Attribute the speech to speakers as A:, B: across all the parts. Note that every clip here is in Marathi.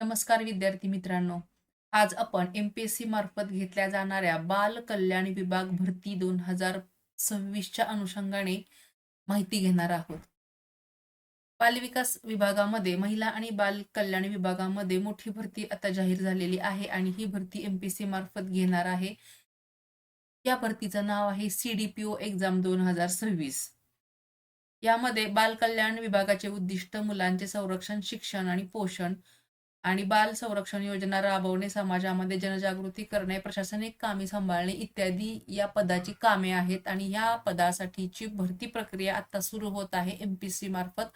A: नमस्कार विद्यार्थी मित्रांनो. आज आपण एम पी एस सी मार्फत घेतल्या जाणाऱ्या बाल कल्याण विभाग भरती दोन हजार सव्वीसच्या अनुषंगाने माहिती घेणार आहोत. बालविकास विभागामध्ये महिला आणि बाल कल्याण विभागामध्ये मोठी भरती आता जाहीर झालेली आहे आणि ही भरती एम पी सी मार्फत घेणार आहे. या भरतीचं नाव आहे C D P O exam दोन हजार सव्वीस. यामध्ये बाल कल्याण विभागाचे उद्दिष्ट मुलांचे संरक्षण शिक्षण आणि पोषण आणि बाल संरक्षण योजना राबवणे समाजामध्ये जनजागृती करणे प्रशासनिक कामे सांभाळणे इत्यादी या पदाची कामे आहेत. आणि या पदासाठीची भरती प्रक्रिया आता सुरू होत आहे एमपीसी मार्फत.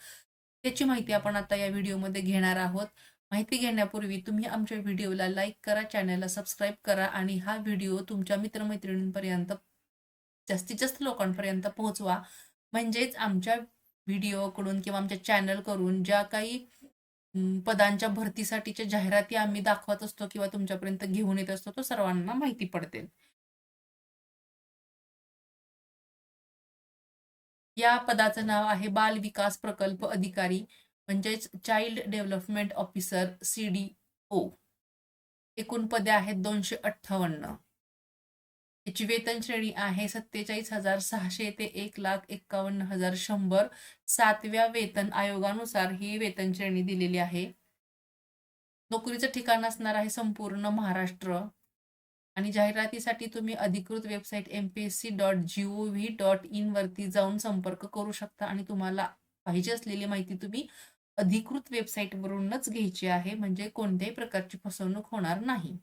A: त्याची माहिती आपण आता या व्हिडिओमध्ये घेणार आहोत. माहिती घेण्यापूर्वी तुम्ही आमच्या व्हिडिओला लाईक करा चॅनलला सबस्क्राईब करा आणि हा व्हिडिओ तुमच्या मित्रमैत्रिणींपर्यंत जास्तीत जास्त लोकांपर्यंत पोहोचवा. म्हणजेच आमच्या व्हिडिओकडून किंवा आमच्या चॅनलकडून ज्या काही पदांच्या भरतीसाठीच्या जाहिराती आम्ही दाखवत असतो किंवा तुमच्यापर्यंत घेऊन येत असतो तो सर्वांना माहिती पडते. या पदाचं नाव आहे बाल विकास प्रकल्प अधिकारी म्हणजेच child development officer C D O एकूण पदे आहेत दोनशे अठ्ठावन्न. याची वेतन श्रेणी आहे सत्तेचाळीस हजार सहाशे ते एक लाख एक्कावन्न हजार शंभर. सातव्या वेतन आयोगानुसार ही वेतन श्रेणी दिलेली आहे. नोकरीचं ठिकाण असणार आहे संपूर्ण महाराष्ट्र. आणि जाहिरातीसाठी तुम्ही अधिकृत website M P S C dot G O V dot in वरती जाऊन संपर्क करू शकता आणि तुम्हाला पाहिजे असलेली माहिती तुम्ही अधिकृत वेबसाईटवरूनच घ्यायची आहे. म्हणजे कोणत्याही प्रकारची फसवणूक होणार नाही.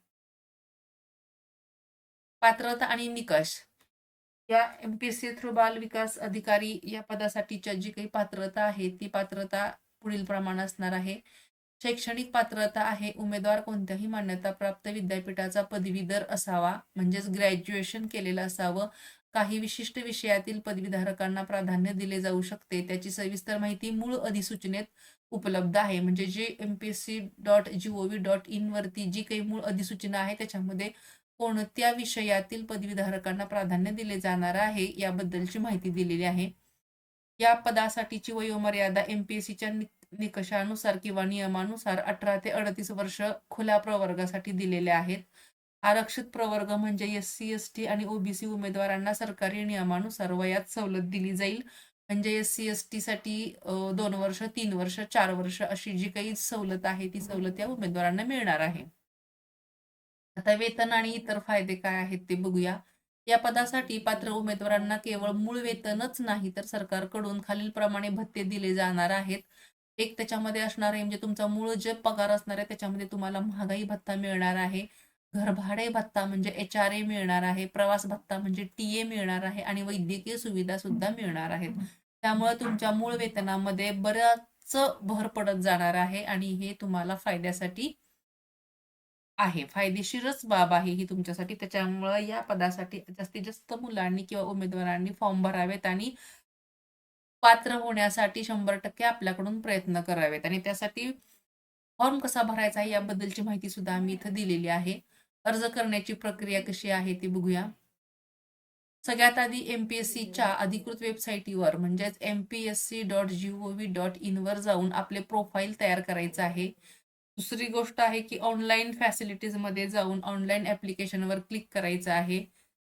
A: पात्रता आणि निकष. या M P S C through बाल विकास अधिकारी या पदासाठीच्या जी काही पात्रता आहे ती पात्रता पुढील प्रमाण असणार आहे. शैक्षणिक पात्रता आहे उमेदवार कोणत्याही मान्यताप्राप्त विद्यापीठाचा पदवीधर असावा म्हणजेच ग्रॅज्युएशन केलेलं असावं. काही विशिष्ट विषयातील पदवीधारकांना प्राधान्य दिले जाऊ शकते. त्याची सविस्तर माहिती मूळ अधिसूचनेत उपलब्ध आहे. म्हणजे जे M P S C dot G O V dot in वरती जी काही मूळ अधिसूचना आहे त्याच्यामध्ये कोणत्या विषयातील पदवीधारकांना प्राधान्य दिले जाणार आहे याबद्दलची माहिती दिलेली आहे. या पदासाठीची वयोमर्यादा एमपीएससीच्या निकषानुसार किंवा नियमानुसार अठरा ते अडतीस वर्ष खुल्या प्रवर्गासाठी दिलेले आहेत. आरक्षित प्रवर्ग म्हणजे एस सी एस टी आणि ओबीसी उमेदवारांना सरकारी नियमानुसार वयात सवलत दिली जाईल. म्हणजे एस सी एस टी साठी दोन वर्ष तीन वर्ष चार वर्ष अशी जी काही सवलत आहे ती सवलत या उमेदवारांना मिळणार आहे. आता वेतन आणि इतर फायदे काय आहेत ते बघूया. या पदासाठी पात्र उमेदवारांना केवळ मूळ वेतनच नाही तर सरकारकडून खालीलप्रमाणे भत्ते दिले जाणार आहेत. एक त्याच्यामध्ये असणार आहे म्हणजे तुमचा मूळ जे पगार असणार आहे त्याच्यामध्ये तुम्हाला महागाई भत्ता मिळणार आहे. घरभाडे भत्ता म्हणजे एच आर ए मिळणार आहे प्रवास भत्ता म्हणजे टी ए मिळणार आहे आणि वैद्यकीय सुविधा सुद्धा मिळणार आहेत. त्यामुळे तुमच्या मूळ वेतनामध्ये बराच भर पडत जाणार आहे आणि हे तुम्हाला फायद्यासाठी आहे. फायदेशीरच बाब आहे ही तुमच्यासाठी. त्याच्यामुळं या पदासाठी जास्तीत जास्त मुलांनी किंवा उमेदवारांनी फॉर्म भरावेत आणि पात्र होण्यासाठी शंभर टक्के आपल्याकडून प्रयत्न करावेत. आणि त्यासाठी फॉर्म कसा भरायचा आहे याबद्दलची माहिती सुद्धा आम्ही इथं दिलेली आहे. अर्ज करण्याची प्रक्रिया कशी आहे ती बघूया. सगळ्यात आधी एमपीएससीच्या अधिकृत वेबसाईटीवर म्हणजेच M P S C dot G O V dot इनवर जाऊन आपले प्रोफाईल तयार करायचं आहे. दुसरी गोष्ट आहे की ऑनलाईन फॅसिलिटीजमध्ये जाऊन ऑनलाईन ॲप्लिकेशनवर क्लिक करायचं आहे.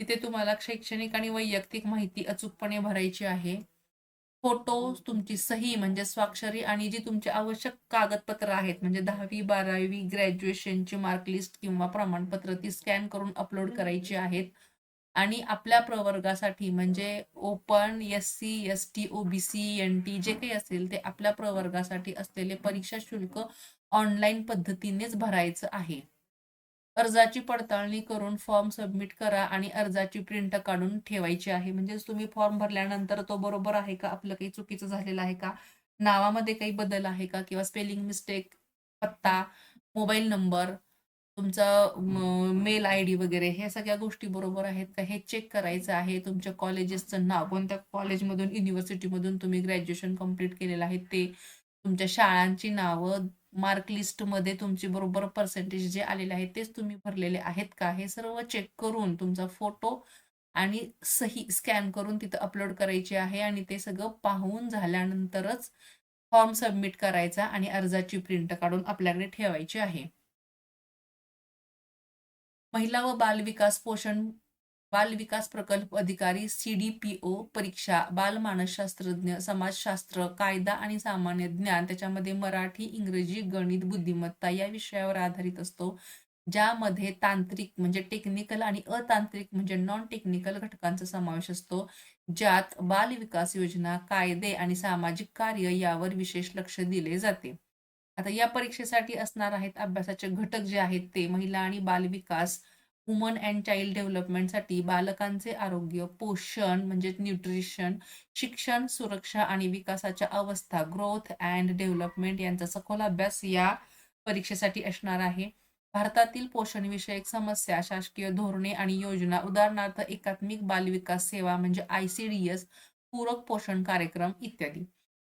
A: तिथे तुम्हाला शैक्षणिक आणि वैयक्तिक माहिती अचूकपणे भरायची आहे. फोटो तुमची सही म्हणजे स्वाक्षरी आणि जी तुमची आवश्यक कागदपत्र आहेत म्हणजे दहावी बारावी ग्रॅज्युएशनची मार्कलिस्ट किंवा प्रमाणपत्र ती स्कॅन करून अपलोड करायची आहेत. आणि आपल्या प्रवर्गासाठी म्हणजे open S C S T OBC N T जे काही असेल ते आपल्या प्रवर्गासाठी असलेले परीक्षा शुल्क ऑनलाईन पद्धतीनेच भरायचं आहे. अर्जाची पडताळणी करून फॉर्म सबमिट करा आणि अर्जाची प्रिंट काढून ठेवायची आहे. म्हणजे तुम्ही फॉर्म भरल्यानंतर तो बरोबर आहे का? आपलं काही चुकीचं झालेलं आहे का? नावामध्ये काही बदल आहे का? किंवा स्पेलिंग मिस्टेक पत्ता मोबाईल नंबर तुमचा मेल आय डी वगैरे हे सगळ्या गोष्टी बरोबर आहेत का? हे चेक करायचं आहे. तुमच्या कॉलेजेसचं नाव कोणत्या कॉलेजमधून युनिव्हर्सिटीमधून तुम्ही ग्रॅज्युएशन कंप्लीट केलेलं आहे. ते तुमच्या शाळांची नावं मार्क लिस्टमध्ये तुमची बरोबर पर्सेंटेज जे आलेले आहेत तेच तुम्ही भरलेले आहेत का? हे सर्व चेक करून तुमचा फोटो आणि सही स्कॅन करून तिथं अपलोड करायची आहे आणि ते सगळं पाहून झाल्यानंतरच फॉर्म सबमिट करायचा आणि अर्जाची प्रिंट काढून आपल्याकडे ठेवायची आहे. महिला व बाल विकास पोषण बाल विकास प्रकल्प अधिकारी सी डी पी ओ परीक्षा बालमानसशास्त्रज्ञ समाजशास्त्र कायदा आणि सामान्य ज्ञान त्याच्यामध्ये मराठी इंग्रजी गणित बुद्धिमत्ता या विषयावर आधारित असतो ज्यामध्ये तांत्रिक म्हणजे टेक्निकल आणि अतांत्रिक म्हणजे नॉन टेक्निकल घटकांचा समावेश असतो ज्यात बाल विकास योजना कायदे आणि सामाजिक कार्य यावर विशेष लक्ष दिले जाते. आता या परीक्षेसाठी असणार आहेत अभ्यासाचे घटक जे आहेत ते महिला आणि बाल विकास वुमन अँड चाइल्ड डेव्हलपमेंटसाठी बालकांचे आरोग्य पोषण म्हणजे न्यूट्रिशन शिक्षण सुरक्षा आणि विकासाच्या अवस्था ग्रोथ अँड डेव्हलपमेंट यांचा सखोल अभ्यास या परीक्षेसाठी असणार आहे. भारतातील पोषण विषयक समस्या शासकीय धोरणे आणि योजना उदाहरणार्थ एकात्मिक बालविकास सेवा म्हणजे आय सी डी एस पूरक पोषण कार्यक्रम इत्यादी.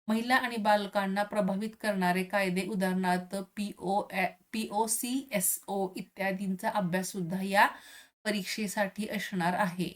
A: महिला आणि बालकांना प्रभावित करणारे कायदे उदाहरणार्थ PO PO C S O इत्यादींचा अभ्यास सुद्धा या परीक्षेसाठी असणार आहे.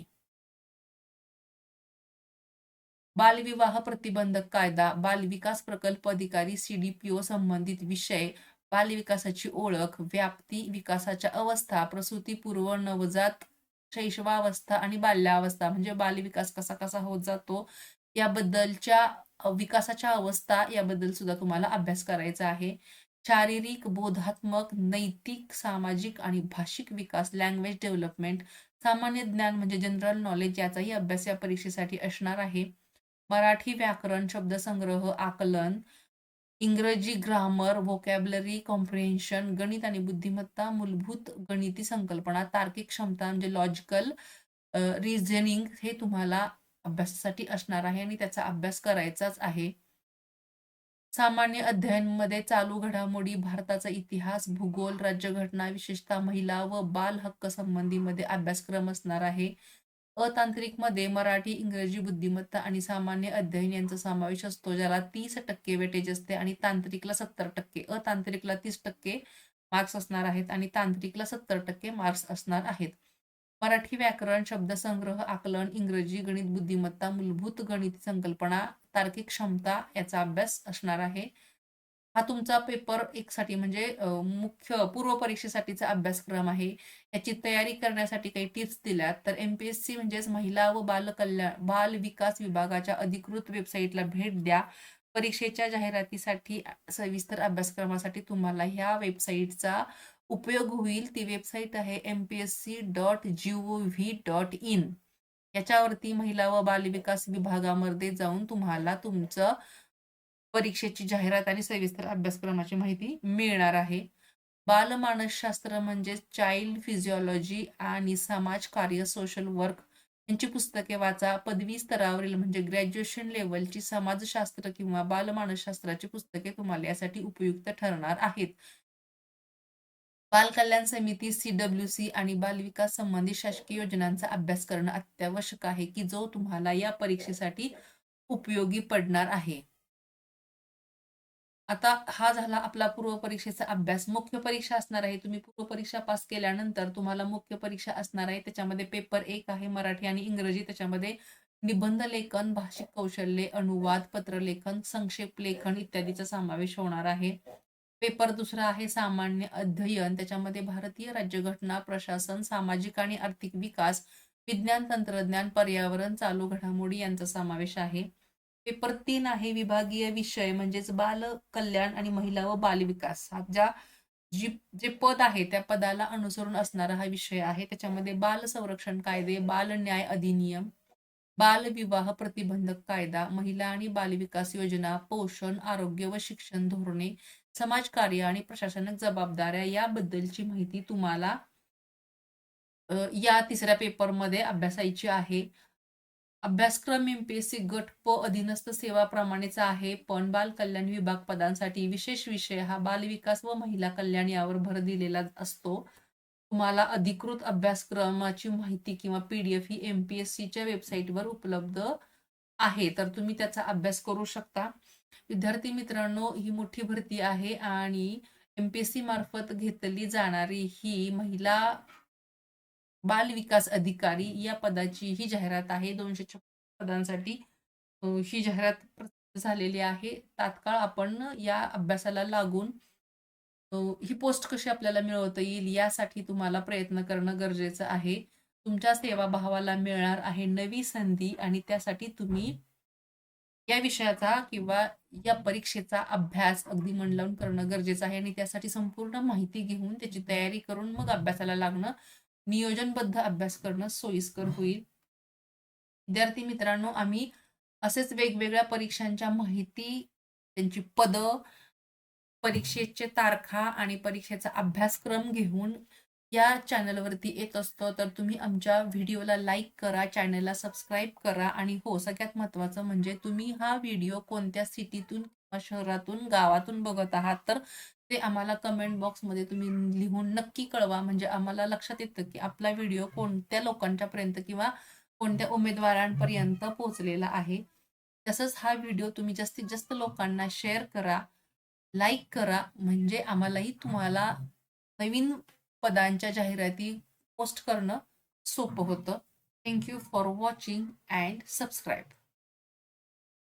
A: बालविवाह प्रतिबंधक कायदा बालविकास प्रकल्प अधिकारी सीडीपीओ संबंधित विषय बालविकासाची ओळख व्याप्ती विकासाच्या अवस्था प्रसूतीपूर्व नवजात शैशवावस्था आणि बाल्यावस्था म्हणजे बालविकास कसा कसा होत जातो याबद्दलच्या विकासाच्या अवस्था याबद्दल सुद्धा तुम्हाला अभ्यास करायचा आहे. शारीरिक बोधात्मक नैतिक सामाजिक आणि भाषिक विकास लँग्वेज डेव्हलपमेंट सामान्य ज्ञान म्हणजे जनरल नॉलेज याचाही अभ्यास या परीक्षेसाठी असणार आहे. मराठी व्याकरण शब्दसंग्रह आकलन इंग्रजी ग्रामर व्होकॅबलरी कॉम्प्रिहेन्शन गणित आणि बुद्धिमत्ता मूलभूत गणिती संकल्पना तार्किक क्षमता म्हणजे लॉजिकल रिझनिंग हे तुम्हाला अभ्यासासाठी असणार आहे आणि त्याचा अभ्यास करायचाच आहे. सामान्य अध्ययनमध्ये चालू घडामोडी भारताचा इतिहास भूगोल राज्यघटना विशेषतः महिला व बाल हक्क संबंधीमध्ये अभ्यासक्रम असणार आहे. अतांत्रिकमध्ये मराठी इंग्रजी बुद्धिमत्ता आणि सामान्य अध्ययन यांचा समावेश असतो ज्याला तीस टक्के वेटेज असते आणि तांत्रिकला सत्तर टक्के अतांत्रिकला तीस टक्के मार्क्स असणार आहेत आणि तांत्रिकला सत्तर टक्के मार्क्स असणार आहेत. मराठी व्याकरण शब्दसंग्रह आकलन इंग्रजी गणित बुद्धिमत्ता मूलभूत गणित संकल्पना तार्किक क्षमता याचा अभ्यास असणार आहे. हा तुमचा पेपर एक साठी म्हणजे मुख्य पूर्व परीक्षेसाठीचा अभ्यासक्रम आहे. याची तयारी करण्यासाठी काही टिप्स दिल्यात. तर एमपीएससी म्हणजेच महिला व बाल कल्याण बाल विकास विभागाच्या अधिकृत वेबसाईटला भेट द्या. परीक्षेच्या जाहिरातीसाठी सविस्तर अभ्यासक्रमासाठी तुम्हाला ह्या वेबसाईटचा उपयोग होईल ती वेबसाईट आहे M P S C dot G O V dot in याच्यावरती महिला व बाल विकास विभागामध्ये जाऊन तुम्हाला तुमचं परीक्षेची जाहिरात आणि सविस्तर अभ्यासक्रमाची माहिती मिळणार आहे. बालमानसशास्त्र म्हणजे चाइल्ड फिजिओलॉजी आणि समाज कार्य सोशल वर्क यांची पुस्तके वाचा. पदवी स्तरावरील म्हणजे ग्रॅज्युएशन लेवलची समाजशास्त्र किंवा बालमानसशास्त्राची पुस्तके तुम्हाला यासाठी उपयुक्त ठरणार आहेत. बाल कल्याण समिती सीडब्ल्यू आणि बाल विकास संबंधित शासकीय योजनांचा अभ्यास करणं अत्यावश्यक आहे की जो तुम्हाला या परीक्षेसाठी उपयोगी पडणार आहे. आता हा झाला आपला पूर्व परीक्षेचा अभ्यास. मुख्य परीक्षा असणार आहे. तुम्ही पूर्व परीक्षा पास केल्यानंतर तुम्हाला मुख्य परीक्षा असणार आहे. त्याच्यामध्ये पेपर एक आहे मराठी आणि इंग्रजी. त्याच्यामध्ये निबंध लेखन भाषिक कौशल्य अनुवाद पत्रलेखन संक्षेप लेखन इत्यादीचा समावेश होणार आहे. पेपर दुसरा आहे सामान्य अध्ययन. त्याच्यामध्ये भारतीय राज्यघटना प्रशासन सामाजिक आणि आर्थिक विकास विज्ञान तंत्रज्ञान पर्यावरण चालू घडामोडी यांचा समावेश आहे. पेपर तीन आहे विभागीय विषय म्हणजेच बाल कल्याण आणि महिला व बाल विकास. हा ज्या जी जे पद आहे त्या पदाला अनुसरून असणारा हा विषय आहे. त्याच्यामध्ये बाल संरक्षण कायदे बाल न्याय अधिनियम बाल विवाह प्रतिबंधक कायदा महिला आणि बाल विकास योजना पोषण आरोग्य व शिक्षण धोरणे समाजकार्य आणि प्रशासनिक जबाबदाऱ्या याबद्दलची माहिती तुम्हाला या तिसऱ्या पेपरमध्ये अभ्यासायची आहे. अभ्यासक्रम एमपीएससी गट प अधीनस्थ सेवाप्रमाणेच आहे पण बाल कल्याण विभाग पदांसाठी विशेष विषय हा बाल विकास व महिला कल्याण यावर भर दिलेला असतो. तुम्हाला अधिकृत अभ्यासक्रमाची माहिती किंवा पीडीएफ ही एमपीएससीच्या वेबसाईटवर उपलब्ध आहे तर तुम्ही त्याचा अभ्यास करू शकता. विद्यार्थी मित्रांनो ही मोठी भरती आहे आणि एमपीएससी मार्फत घेतली जाणारी ही महिला बाल विकास अधिकारी या पदाची ही जाहिरात आहे. दोनशे छप्पन पदांसाठी ही जाहिरात झालेली आहे. तात्काळ आपण या अभ्यासाला लागून ही पोस्ट कशी आपल्याला मिळवता येईल यासाठी तुम्हाला प्रयत्न करणं गरजेचं आहे. तुमच्या सेवाभावाला मिळणार आहे नवी संधी आणि त्यासाठी तुम्ही या विषयाचा किंवा या परीक्षेचा अभ्यास अगदी मन लावून करणं गरजेचं आहे. आणि त्यासाठी संपूर्ण माहिती घेऊन त्याची तयारी करून मग अभ्यासाला लागणं नियोजनबद्ध अभ्यास करणं सोयीस्कर होईल. विद्यार्थी मित्रांनो आम्ही असेच वेगवेगळ्या परीक्षांच्या माहिती त्यांची पदं परीक्षेचे तारखा आणि परीक्षेचा अभ्यासक्रम घेऊन या चॅनलवरती येत असतो तर तुम्ही आमच्या व्हिडिओला लाईक करा चॅनलला सबस्क्राईब करा आणि हो सगळ्यात महत्त्वाचं म्हणजे तुम्ही हा व्हिडिओ कोणत्या सिटीतून किंवा शहरातून गावातून बघत आहात तर ते आम्हाला कमेंट बॉक्समध्ये तुम्ही लिहून नक्की कळवा. म्हणजे आम्हाला लक्षात येतं की आपला व्हिडिओ कोणत्या लोकांच्या पर्यंत किंवा कोणत्या उमेदवारांपर्यंत पोहोचलेला आहे. तसंच हा व्हिडिओ तुम्ही जास्तीत जास्त लोकांना शेअर करा लाईक करा. म्हणजे आम्हालाही तुम्हाला नवीन पदांच्या जाहिराती पोस्ट करणं सोपं होतं. Thank you for watching and subscribe